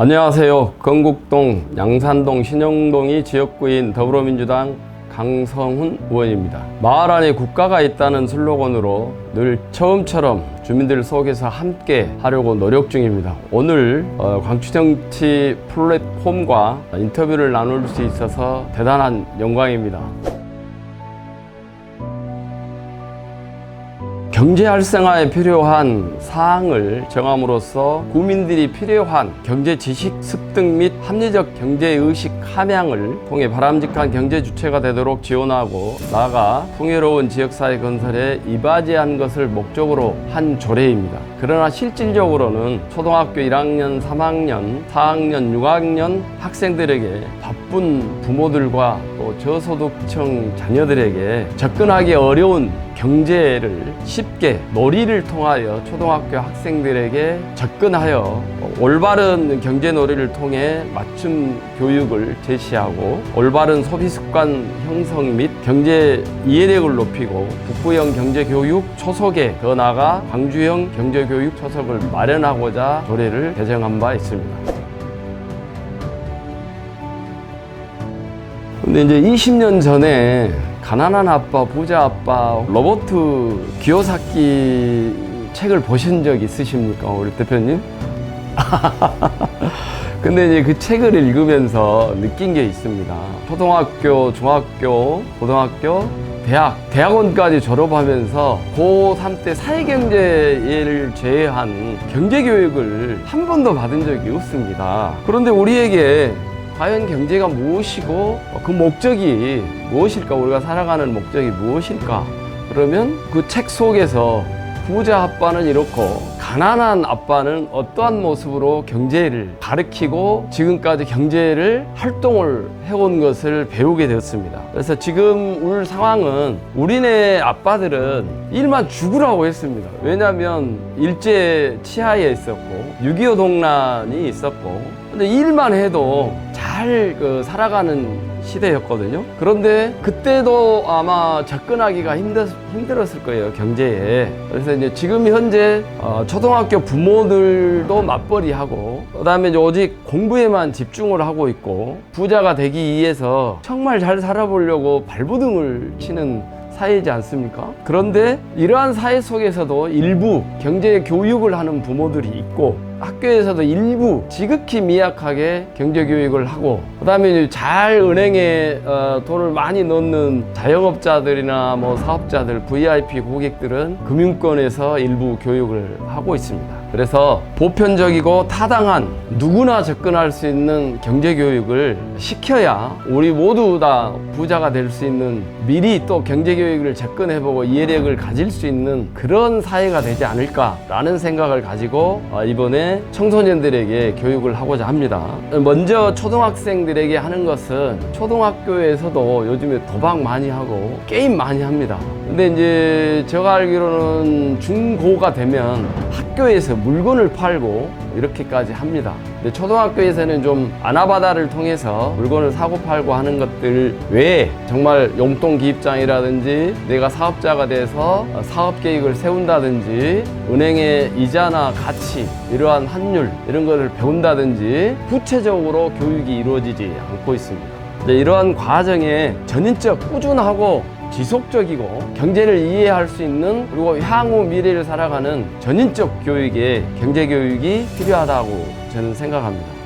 안녕하세요. 건국동, 양산동, 신영동이 지역구인 더불어민주당 강성훈 의원입니다. 마을 안에 국가가 있다는 슬로건으로 늘 처음처럼 주민들 속에서 함께 하려고 노력 중입니다. 오늘 어, 광주정치 플랫폼과 인터뷰를 나눌 수 있어서 대단한 영광입니다. 경제 활성화에 필요한 사항을 정함으로써 국민들이 필요한 경제 지식 습득 및 합리적 경제 의식 함양을 통해 바람직한 경제 주체가 되도록 지원하고 나아가 풍요로운 지역사회 건설에 이바지한 것을 목적으로 한 조례입니다. 그러나 실질적으로는 초등학교 1학년, 3학년, 4학년, 6학년 학생들에게 바쁜 부모들과 또 저소득층 자녀들에게 접근하기 어려운 경제를 쉽게 놀이를 통하여 초등학교 학생들에게 접근하여 올바른 경제 놀이를 통해 맞춤 교육을 제시하고 올바른 소비 습관 형성 및 경제 이해력을 높이고 북부형 경제 교육 초석에 더 나아가 광주형 경제 교육 초석을 마련하고자 조례를 개정한 바 있습니다. 근데 이제 20년 전에 가난한 아빠, 부자 아빠, 로버트 기요사키 책을 보신 적 있으십니까, 우리 대표님? 근데 이제 그 책을 읽으면서 느낀 게 있습니다. 초등학교, 중학교, 고등학교, 대학, 대학원까지 졸업하면서 고3 때 사회경제를 제외한 경제교육을 한 번도 받은 적이 없습니다. 그런데 우리에게 과연 경제가 무엇이고 그 목적이 무엇일까? 우리가 살아가는 목적이 무엇일까? 그러면 그 책 속에서 부자 아빠는 이렇고 가난한 아빠는 어떠한 모습으로 경제를 가르치고 지금까지 경제를 활동을 해온 것을 배우게 되었습니다. 그래서 지금 울 상황은 우리네 아빠들은 일만 죽으라고 했습니다. 왜냐하면 일제 치하에 있었고 6.25 동란이 있었고 근데 일만 해도 잘 그 살아가는 시대였거든요. 그런데 그때도 아마 접근하기가 힘들, 힘들었을 거예요, 경제에. 그래서 이제 지금 현재 어, 초등학교 부모들도 맞벌이 하고, 그 다음에 오직 공부에만 집중을 하고 있고, 부자가 되기 위해서 정말 잘 살아보려고 발버둥을 치는 사회이지 않습니까? 그런데 이러한 사회 속에서도 일부 경제 교육을 하는 부모들이 있고 학교에서도 일부 지극히 미약하게 경제 교육을 하고 그다음에 잘 은행에 어, 돈을 많이 넣는 자영업자들이나 뭐 사업자들 VIP 고객들은 금융권에서 일부 교육을 하고 있습니다. 그래서 보편적이고 타당한 누구나 접근할 수 있는 경제 교육을 시켜야 우리 모두 다 부자가 될 수 있는 미리 또 경제 교육을 접근해보고 이해력을 가질 수 있는 그런 사회가 되지 않을까라는 생각을 가지고 어, 이번에 청소년들에게 교육을 하고자 합니다. 먼저 초등학생들에게 하는 것은 초등학교에서도 요즘에 도박 많이 하고 게임 많이 합니다. 근데 이제 제가 알기로는 중고가 되면 학교에서 물건을 팔고 이렇게까지 합니다. 근데 초등학교에서는 좀 아나바다를 통해서 물건을 사고 팔고 하는 것들 외에 정말 용돈 기입장이라든지 내가 사업자가 돼서 사업 계획을 세운다든지 은행의 이자나 가치 이러한 환율 이런 것을 배운다든지 구체적으로 교육이 이루어지지 않고 있습니다. 이러한 과정에 전인적 꾸준하고 지속적이고 경제를 이해할 수 있는 그리고 향후 미래를 살아가는 전인적 교육에 경제 교육이 필요하다고 저는 생각합니다.